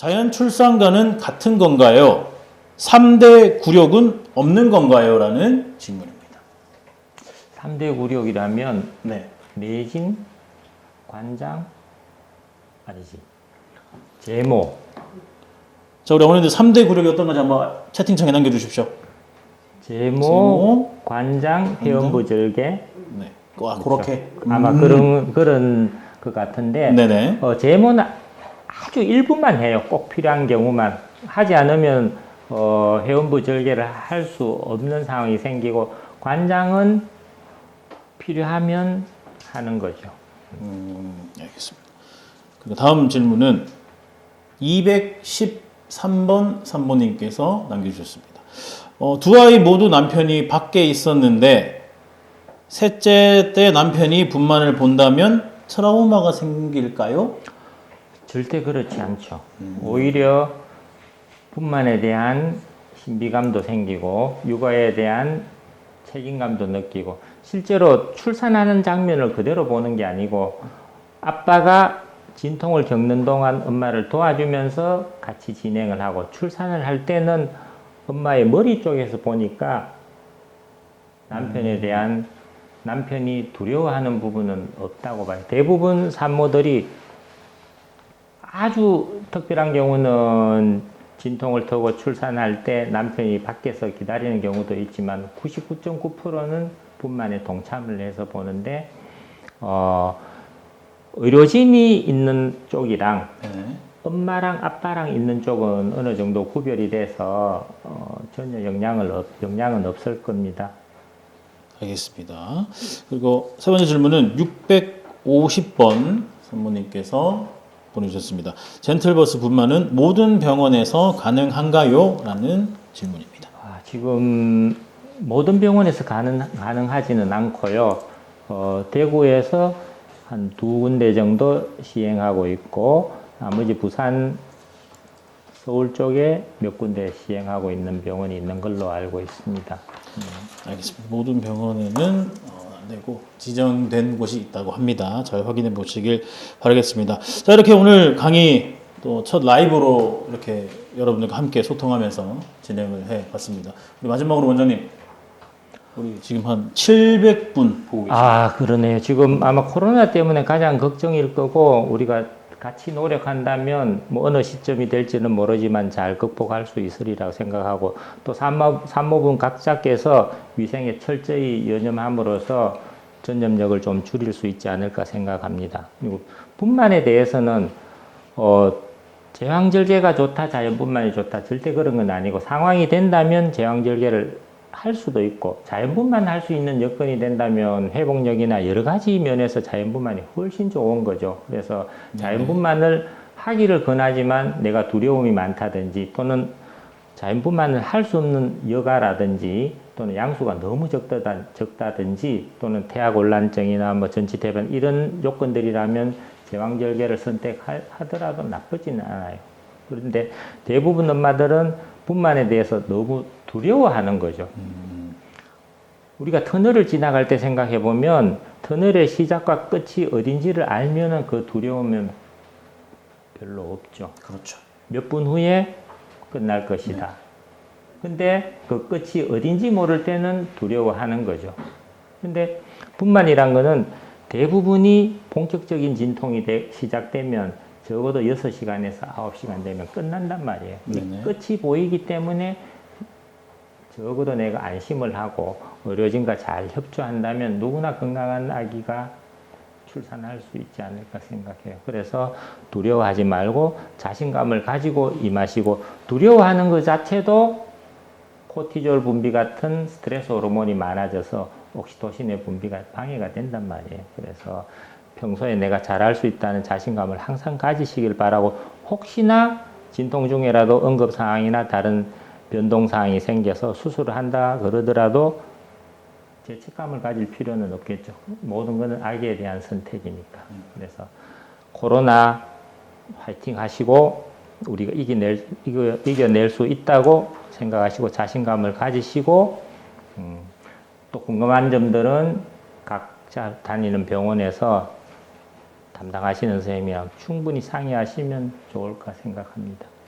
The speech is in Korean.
자연 출산과는 같은 건가요? 3대 구력은 없는 건가요? 라는 질문입니다. 3대 구력이라면 네. 매진, 관장, 아니지. 제모. 자, 우리 어머님들 3대 구력이 어떤 건지 한번 채팅창에 남겨주십시오. 제모, 제모, 관장, 회원부 절개. 네. 와, 그렇게. 아마 음. 그런 그런 것 같은데 네네. 어, 제모는 아주 일부만 해요. 꼭 필요한 경우만 하지 않으면 어, 회원부 절개를 할 수 없는 상황이 생기고 관장은 필요하면 하는 거죠. 음, 알겠습니다. 그리고 다음 질문은 213번 산모님께서 남겨주셨습니다. 어, 두 아이 모두 남편이 밖에 있었는데 셋째 때 남편이 분만을 본다면 트라우마가 생길까요? 절대 그렇지 않죠. 오히려 분만에 대한 신비감도 생기고 육아에 대한 책임감도 느끼고 실제로 출산하는 장면을 그대로 보는 게 아니고 아빠가 진통을 겪는 동안 엄마를 도와주면서 같이 진행을 하고 출산을 할 때는 엄마의 머리 쪽에서 보니까 남편에 대한 남편이 두려워하는 부분은 없다고 봐요. 대부분 산모들이 아주 특별한 경우는 진통을 타고 출산할 때 남편이 밖에서 기다리는 경우도 있지만 99.9%는 분만에 동참을 해서 보는데 어, 의료진이 있는 쪽이랑 네. 엄마랑 아빠랑 있는 쪽은 어느 정도 구별이 돼서 어, 전혀 영향을 없, 영향은 없을 겁니다. 알겠습니다. 그리고 세 번째 질문은 650번 산모님께서 보내주셨습니다. 젠틀버스 분만은 모든 병원에서 가능한가요? 라는 질문입니다. 아, 지금 모든 병원에서 가능, 가능하지는 않고요. 어, 대구에서 한 두 군데 정도 시행하고 있고 나머지 부산, 서울 쪽에 몇 군데 시행하고 있는 병원이 있는 걸로 알고 있습니다. 알겠습니다. 모든 병원에는 되고 지정된 곳이 있다고 합니다. 잘 확인해 보시길 바라겠습니다. 자 이렇게 오늘 강의 또 첫 라이브로 이렇게 여러분들과 함께 소통하면서 진행을 해 봤습니다. 우리 마지막으로 원장님, 우리 지금 한 700분 보고 계십니다. 아, 그러네요. 지금 아마 코로나 때문에 가장 걱정일 거고 우리가 같이 노력한다면 뭐 어느 시점이 될지는 모르지만 잘 극복할 수 있으리라고 생각하고 또 산모, 산모분 각자께서 위생에 철저히 연념함으로써 전염력을 좀 줄일 수 있지 않을까 생각합니다. 그리고 분만에 대해서는 어, 제왕절개가 좋다, 자연분만이 좋다 절대 그런 건 아니고 상황이 된다면 제왕절개를 할 수도 있고 자연분만 할 수 있는 여건이 된다면 회복력이나 여러 가지 면에서 자연분만이 훨씬 좋은 거죠. 그래서 자연분만을 하기를 권하지만 내가 두려움이 많다든지 또는 자연분만을 할 수 없는 여가라든지 또는 양수가 너무 적다다, 적다든지 또는 태아곤란증이나 뭐 전치태반 이런 요건들이라면 제왕절개를 선택하더라도 나쁘지는 않아요. 그런데 대부분 엄마들은 분만에 대해서 너무 두려워하는 거죠. 우리가 터널을 지나갈 때 생각해 보면 터널의 시작과 끝이 어딘지를 알면은 그 두려움은 별로 없죠. 그렇죠. 몇 분 후에 끝날 것이다. 근데 그 끝이 어딘지 모를 때는 두려워하는 거죠. 근데 분만이란 거는 대부분이 본격적인 진통이 되- 시작되면 적어도 6시간에서 9시간 되면 끝난단 말이에요. 이 네네. 끝이 보이기 때문에 적어도 내가 안심을 하고 의료진과 잘 협조한다면 누구나 건강한 아기가 출산할 수 있지 않을까 생각해요. 그래서 두려워하지 말고 자신감을 가지고 임하시고 두려워하는 것 자체도 코티졸 분비 같은 스트레스 호르몬이 많아져서 옥시토신의 분비가 방해가 된단 말이에요. 그래서 평소에 내가 잘할 수 있다는 자신감을 항상 가지시길 바라고 혹시나 진통 중에라도 응급 상황이나 다른 변동 사항이 생겨서 수술을 한다 그러더라도 죄책감을 가질 필요는 없겠죠. 모든 것은 아기에 대한 선택이니까. 그래서 코로나 화이팅 하시고 우리가 이겨낼, 이겨, 이겨낼 수 있다고 생각하시고 자신감을 가지시고 음, 또 궁금한 점들은 각자 다니는 병원에서 담당하시는 선생님이랑 충분히 상의하시면 좋을까 생각합니다.